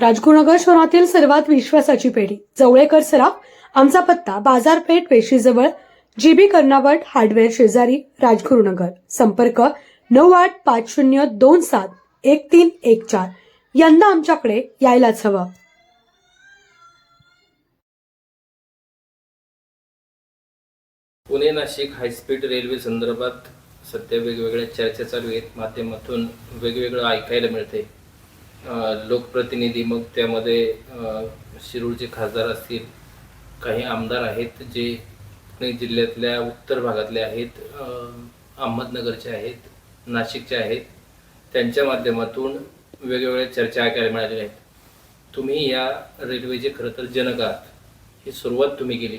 राजगुरुनगर शहरातील सर्वात विश्वासाची पेढी जवळेकर सराफ आमचा पत्ता बाजारपेठ पेशीजवळ जीबी कर्नावट हार्डवेअर शेजारी राजगुरुनगर. संपर्क नऊ आठ पाच शून्य दोन सात एक तीन एक चार. यंदा आमच्याकडे यायलाच हवं. पुणे नाशिक हायस्पीड रेल्वे संदर्भात सध्या वेगवेगळ्या चर्चा चालू आहेत. माध्यमातून वेगवेगळं ऐकायला मिळते लोकप्रतिनिधी मग त्यामध्ये शिरूरचे खासदार असतील काही आमदार आहेत जे पुणे जिल्ह्यातल्या उत्तर भागातले आहेत अहमदनगरचे आहेत नाशिकचे आहेत. त्यांच्या माध्यमातून वेगवेगळ्या चर्चा ऐकायला मिळालेल्या आहेत. तुम्ही या रेल्वेचे खरं तर जनक आहात. ही सुरुवात तुम्ही केली.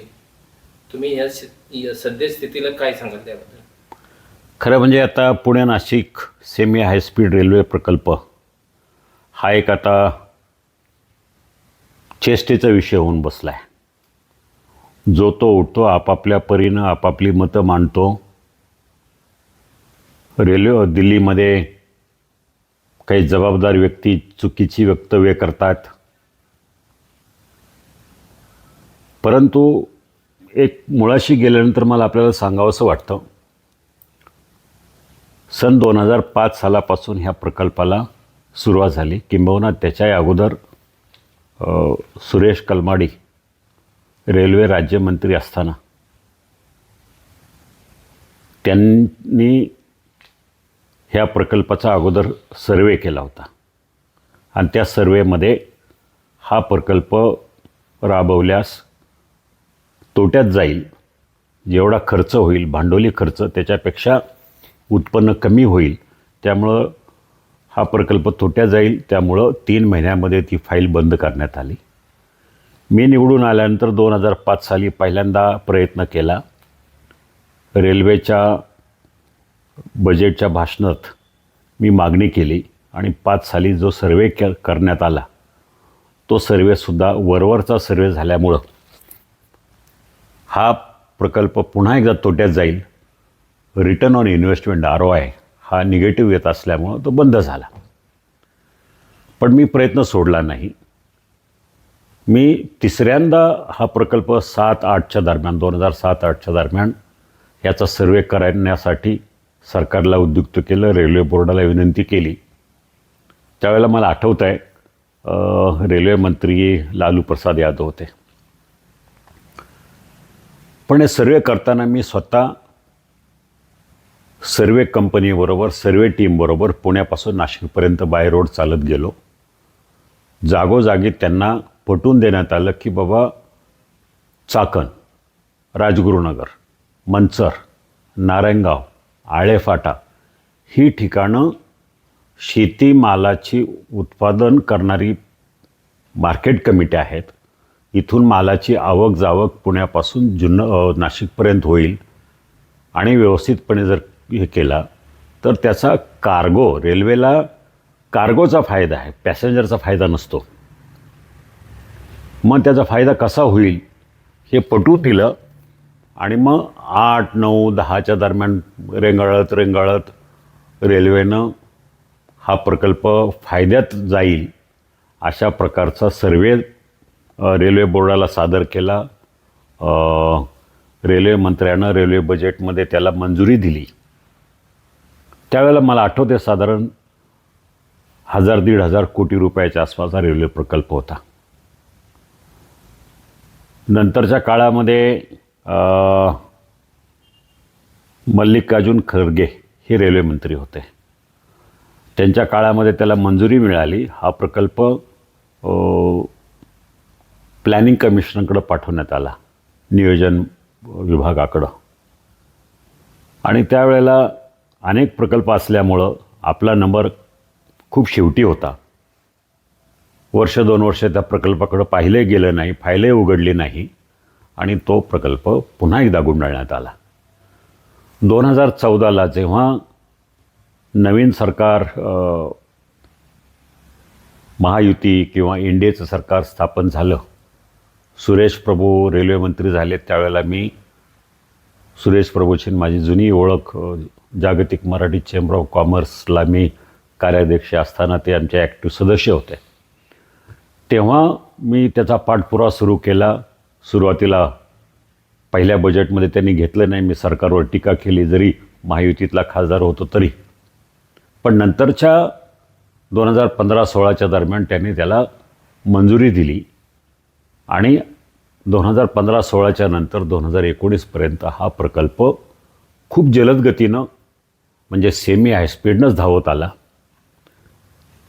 तुम्ही या सि- या सद्यस्थितीला काय सांगाल त्याबद्दल? खरं म्हणजे आता Pune Nashik semi high speed railway प्रकल्प हा एक आता चेष्टेचा विषय होऊन बसला आहे जो तो उठतो आपापल्या परीनं आपापली मतं मांडतो. रेल्वे दिल्लीमध्ये काही जबाबदार व्यक्ती चुकीची वक्तव्य करतात. परंतु एक मुळाशी गेल्यानंतर मला आपल्याला सांगावंसं वाटतं. सन दोन हजार पाच सालापासून ह्या प्रकल्पाला सुरुवात झाली. किंबहुना त्याच्याही अगोदर सुरेश कलमाडी रेल्वे राज्यमंत्री असताना त्यांनी ह्या प्रकल्पाचा अगोदर सर्वे केला होता. आणि त्या सर्वेमध्ये हा प्रकल्प राबवल्यास तोट्यात जाईल जेवढा खर्च होईल भांडवली खर्च त्याच्यापेक्षा उत्पन्न कमी होईल त्यामुळं हा प्रकल्प तोट्यात जाईल. त्यामुळं तीन महिन्यामध्ये ती फाईल बंद करण्यात आली. मी निवडून आल्यानंतर दोन हजार पाच साली पहिल्यांदा प्रयत्न केला. रेल्वेच्या बजेटच्या भाषणात मी मागणी केली आणि पाच साली जो सर्वे के करण्यात आला तो सर्वेसुद्धा वरवरचा सर्वे झाल्यामुळं हा प्रकल्प पुन्हा एकदा तोट्यात जाईल. Return on investment R O I. हा निगेटिव्ह येत असल्यामुळं तो बंद झाला. पण मी प्रयत्न सोडला नाही. मी तिसऱ्यांदा हा प्रकल्प सात आठच्या दरम्यान दोन हजार सात आठच्या दरम्यान याचा सर्वे करण्यासाठी सरकारला उद्युक्त केलं रेल्वे बोर्डाला विनंती केली. त्यावेळेला मला आठवत आहे रेल्वे मंत्री लालू प्रसाद यादव होते. पण हे सर्वे करताना मी स्वतः सर्वे कंपनीबरोबर सर्वे टीमबरोबर पुण्यापासून नाशिकपर्यंत बाय रोड चालत गेलो. जागोजागी त्यांना पटवून देण्यात आलं की बाबा चाकण राजगुरुनगर मंचर नारायणगाव आळेफाटा ही ठिकाणं शेतीमालाची उत्पादन करणारी मार्केट कमिटी आहेत. इथून मालाची आवक जावक पुण्यापासून जुन्न नाशिकपर्यंत होईल. आणि व्यवस्थितपणे जर हे केला तर त्याचा कार्गो रेल्वेला कार्गोचा फायदा आहे पॅसेंजरचा फायदा नसतो. मग त्याचा फायदा कसा होईल हे पटवून दिलं आणि मग आठ नऊ दहाच्या दरम्यान रेंगाळत रेंगाळत रेल्वेनं हा प्रकल्प फायद्यात जाईल अशा प्रकारचा सर्वे रेल्वे बोर्डाला सादर केला. रेल्वे मंत्र्यानं रेल्वे बजेटमध्ये त्याला मंजुरी दिली. त्यावेळेला मला आठवते साधारण हजार दीड हजार कोटी रुपयाच्या आसपास हा रेल्वे प्रकल्प होता. नंतरच्या काळामध्ये मल्लिकार्जुन खरगे हे रेल्वे मंत्री होते. त्यांच्या काळामध्ये त्याला मंजुरी मिळाली. हा प्रकल्प प्लॅनिंग कमिशनरकडं पाठवण्यात आला नियोजन विभागाकडं. आणि त्यावेळेला अनेक प्रकल्प असल्यामुळं आपला नंबर खूप शेवटी होता. वर्ष दोन वर्ष त्या प्रकल्पाकडं पाहिले गेलं नाही फायले उघडली नाही आणि तो प्रकल्प पुन्हा एकदा गुंडाळण्यात आला. दोन हजार चौदाला जेव्हा नवीन सरकार महायुती किंवा इंडियाचं सरकार स्थापन झालं सुरेश प्रभू रेल्वे मंत्री झाले त्यावेळेला मी सुरेश प्रभूची माझी जुनी ओळख जागतिक मराठी चेंबर ऑफ कॉमर्सला मी कार्याध्यक्ष असताना ते आमचे ॲक्टिव्ह सदस्य होते. तेव्हा मी त्याचा पाठपुरावा सुरू केला. सुरुवातीला पहिल्या बजेटमध्ये त्यांनी घेतलं नाही. मी सरकारवर टीका केली. जरी महायुतीतला खासदार होतो तरी. पण नंतरच्या दोन हजार पंधरा सोळाच्या दरम्यान त्यांनी त्याला मंजुरी दिली. आणि दोन हजार पंधरा सोळाच्या नंतर दोन हजार एकोणीसपर्यंत हा प्रकल्प खूप जलद गतीनं म्हणजे सेमी हायस्पीडनंच धावत आला.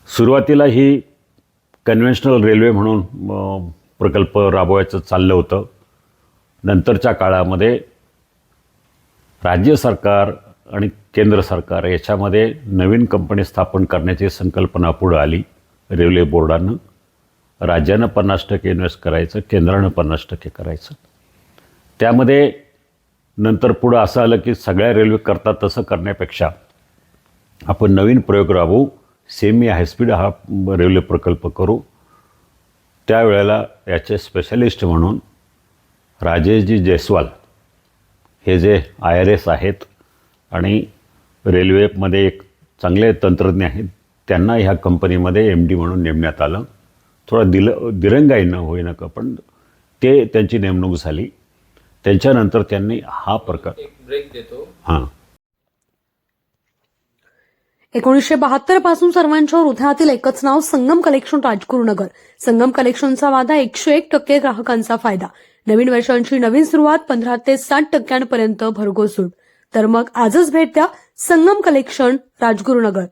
सुरुवातीला ही कन्व्हेन्शनल रेल्वे म्हणून प्रकल्प राबवायचं चाललं होतं. नंतरच्या काळामध्ये राज्य सरकार आणि केंद्र सरकार याच्यामध्ये नवीन कंपनी स्थापन करण्याची संकल्पना पुढं आली रेल्वे बोर्डानं राज्यानं पन्नास टक्के इन्व्हेस्ट करायचं केंद्रानं पन्नास टक्के करायचं. त्यामध्ये नंतर पुढं असं आलं की सगळ्या रेल्वे करतात तसं करण्यापेक्षा आपण नवीन प्रयोग राबवू सेमी हायस्पीड हा रेल्वे प्रकल्प करू. त्यावेळेला याचे स्पेशलिस्ट म्हणून राजेशजी जयस्वाल हे जे आय आर एस आहेत आणि रेल्वेमध्ये एक चांगले तंत्रज्ञ आहेत त्यांना ह्या कंपनीमध्ये एम डी म्हणून नेमण्यात आलं. थोडा दिल दिरंगाईनं होईना का पण ते त्यांची नेमणूक झाली. त्यांच्यानंतर त्यांनी हा प्रकार एक ब्रेक देतो. हां. एकोणीसशे बहात्तरपासून सर्वांच्या हृदयातील एकच नाव संगम कलेक्शन राजगुरुनगर. संगम कलेक्शनचा वादा एकशे एक टक्के ग्राहकांचा फायदा. नवीन वर्षांची नवीन सुरुवात पंधरा ते साठ टक्क्यांपर्यंत भरघोस सूट. तर मग आजच भेट द्या संगम कलेक्शन राजगुरुनगर.